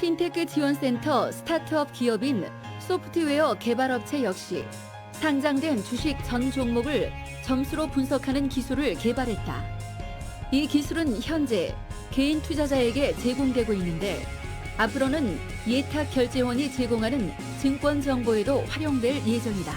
핀테크 지원센터 스타트업 기업인 소프트웨어 개발업체 역시 상장된 주식 전 종목을 점수로 분석하는 기술을 개발했다. 이 기술은 현재 개인 투자자에게 제공되고 있는데 앞으로는 예탁 결제원이 제공하는 증권 정보에도 활용될 예정이다.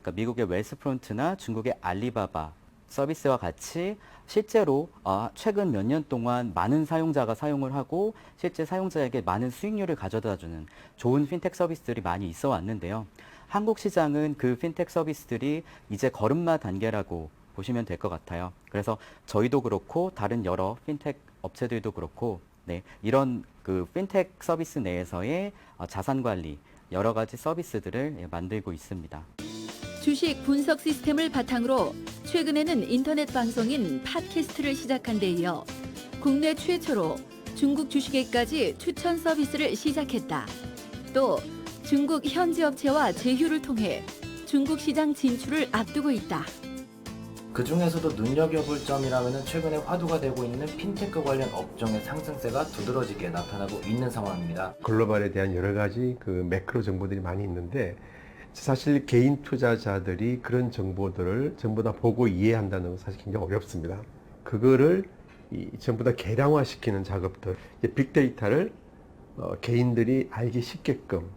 그러니까 미국의 웰스프론트나 중국의 알리바바 서비스와 같이 실제로 아, 최근 몇 년 동안 많은 사용자가 사용을 하고 실제 사용자에게 많은 수익률을 가져다주는 좋은 핀텍 서비스들이 많이 있어 왔는데요. 한국 시장은 그 핀텍 서비스들이 이제 걸음마 단계라고 보시면 될 것 같아요. 그래서 저희도 그렇고 다른 여러 핀텍 업체들도 그렇고 네, 이런 그 핀텍 서비스 내에서의 어, 자산 관리 여러 가지 서비스들을 예, 만들고 있습니다. 주식 분석 시스템을 바탕으로 최근에는 인터넷 방송인 팟캐스트를 시작한 데 이어 국내 최초로 중국 주식에까지 추천 서비스를 시작했다. 또 중국 현지 업체와 제휴를 통해 중국 시장 진출을 앞두고 있다. 그 중에서도 눈여겨볼 점이라면 최근에 화두가 되고 있는 핀테크 관련 업종의 상승세가 두드러지게 나타나고 있는 상황입니다. 글로벌에 대한 여러 가지 그 매크로 정보들이 많이 있는데 사실 개인 투자자들이 그런 정보들을 전부 다 보고 이해한다는 건 사실 굉장히 어렵습니다. 그거를 이 전부 다 계량화시키는 작업들, 빅데이터를 어, 개인들이 알기 쉽게끔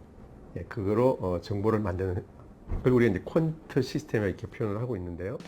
예, 그거로 어, 정보를 만드는 그걸 우리가 이제 퀀트 시스템에 이렇게 표현을 하고 있는데요.